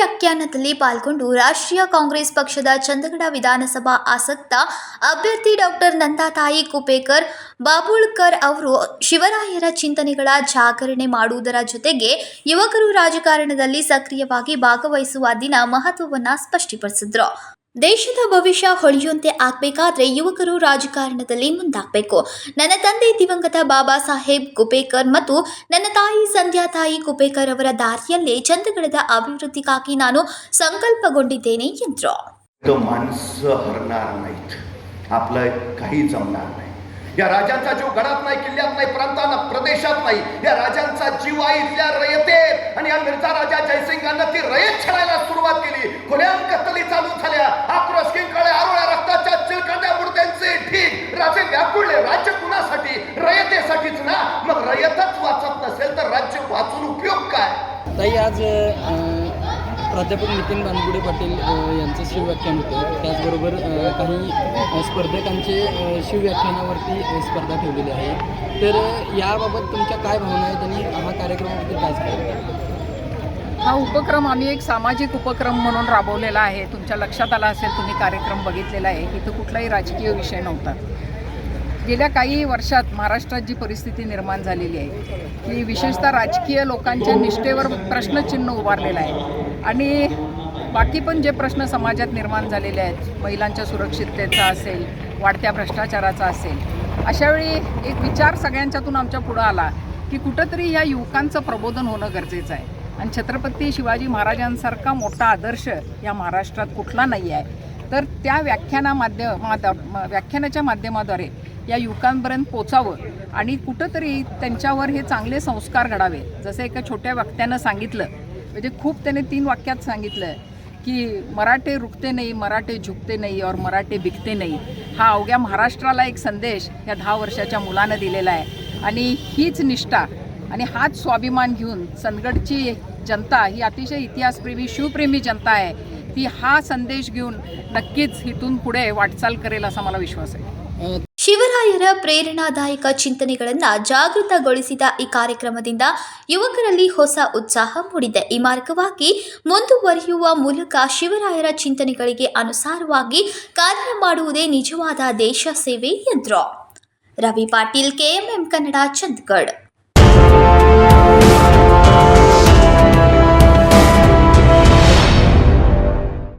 ಅಭಿಯಾನದಲ್ಲಿ ಪಾಲ್ಗೊಂಡು ರಾಷ್ಟ್ರೀಯ ಕಾಂಗ್ರೆಸ್ ಪಕ್ಷದ ಚಂದಗಡ ವಿಧಾನಸಭಾ ಆಸಕ್ತ ಅಭ್ಯರ್ಥಿ ಡಾಕ್ಟರ್ ನಂದಾ ತಾಯಿ ಕುಪೇಕರ್ ಬಾಬುಳ್ಕರ್ ಅವರು ಶಿವರಾಯರ ಚಿಂತನೆಗಳ ಜಾಗರಣೆ ಮಾಡುವುದರ ಜೊತೆಗೆ ಯುವಕರು ರಾಜಕಾರಣದಲ್ಲಿ ಸಕ್ರಿಯವಾಗಿ ಭಾಗವಹಿಸುವ ದಿನ ಮಹತ್ವವನ್ನು ಸ್ಪಷ್ಟಪಡಿಸಿದ್ರು. ದೇಶದ ಭವಿಷ್ಯ ಹೊಳೆಯುವಂತೆ ಆಗ್ಬೇಕಾದ್ರೆ ಯುವಕರು ರಾಜಕಾರಣದಲ್ಲಿ ಮುಂದಾಗಬೇಕು ನನ್ನ ತಂದೆ ದಿವಂಗತ ಬಾಬಾ ಸಾಹೇಬ್ ಕುಪೇಕರ್ ಮತ್ತು ನನ್ನ ತಾಯಿ ಸಂಧ್ಯಾ ತಾಯಿ ಕುಪೇಕರ್ ಅವರ ದಾರಿಯಲ್ಲೇ ಚಂದಗಡದ ಅಭಿವೃದ್ಧಿಗಾಗಿ ನಾನು ಸಂಕಲ್ಪಗೊಂಡಿದ್ದೇನೆ ಎಂದರು तो माणसं हरणार नाहीत आपलं काही जमणार नाही या राजांचा जीव गडात नाही किल्ल्यात नाही प्रांतांना प्रदेशात नाही या राजांचा जीव आहे इथल्या रयतेत आणि या मिर्झा राजा जयसिंगानं ती रयत छळायला सुरुवात केली खुल्याम कत्तली चालू झाल्या की आज प्राध्यापक नितीन बानगुडे पाटील यांचं शिवव्याख्यान होतं. त्याचबरोबर काही स्पर्धकांचे शिवव्याख्यानावरती स्पर्धा ठेवलेली आहे. तर याबाबत तुमच्या काय भावना आहेत आणि हा कार्यक्रमाबद्दल काय सांगाल? हा उपक्रम आम्ही एक सामाजिक उपक्रम म्हणून राबवलेला आहे. तुमच्या लक्षात आला असेल तुम्ही कार्यक्रम बघितलेला आहे. इथं कुठलाही राजकीय विषय नव्हता. गेल्या काही वर्षात महाराष्ट्रात जी परिस्थिती निर्माण झालेली आहे की विशेषतः राजकीय लोकांच्या निष्ठेवर प्रश्नचिन्ह उभारलेलं आहे. आणि बाकी पण जे प्रश्न समाजात निर्माण झालेले आहेत महिलांच्या सुरक्षिततेचा असेल वाढत्या भ्रष्टाचाराचा असेल अशावेळी एक विचार सगळ्यांच्यातून आमच्या पुढं आला की कुठंतरी ह्या युवकांचं प्रबोधन होणं गरजेचं आहे. आणि छत्रपती शिवाजी महाराजांसारखा मोठा आदर्श या महाराष्ट्रात कुठला नाही आहे तर त्या व्याख्याना माध्यम व्याख्यानाच्या माध्यमाद्वारे या युवकांपर्यंत पोचावं आणि कुठंतरी त्यांच्यावर हे चांगले संस्कार घडावे. जसं एका छोट्या वक्त्यानं सांगितलं म्हणजे खूप त्याने तीन वाक्यात सांगितलं की मराठे रुकते नाही मराठे झुकते नाही और मराठे बिकते नाही. हा अवघ्या महाराष्ट्राला एक संदेश या दहा वर्षाच्या मुलानं दिलेला आहे. आणि हीच निष्ठा आणि हाच स्वाभिमान घेऊन सनगडची जनता ही अतिशय इतिहासप्रेमी शिवप्रेमी जनता आहे. ती हा संदेश घेऊन नक्कीच इथून पुढे वाटचाल करेल असा मला विश्वास आहे अ, ಶಿವರಾಯರ ಪ್ರೇರಣಾದಾಯಕ ಚಿಂತನೆಗಳನ್ನು ಜಾಗೃತಗೊಳಿಸಿದ ಈ ಕಾರ್ಯಕ್ರಮದಿಂದ ಯುವಕರಲ್ಲಿ ಹೊಸ ಉತ್ಸಾಹ ಮೂಡಿದೆ ಈ ಮಾರ್ಗವಾಗಿ ಮುಂದುವರಿಯುವ ಮೂಲಕ ಶಿವರಾಯರ ಚಿಂತನೆಗಳಿಗೆ ಅನುಸಾರವಾಗಿ ಕಾರ್ಯ ಮಾಡುವುದೇ ನಿಜವಾದ ದೇಶ ಸೇವೆ ಎಂದರು ರವಿ ಪಾಟೀಲ್ ಕೆಎಂಎಂ ಕನ್ನಡ ಚಂದ್ಗಢ್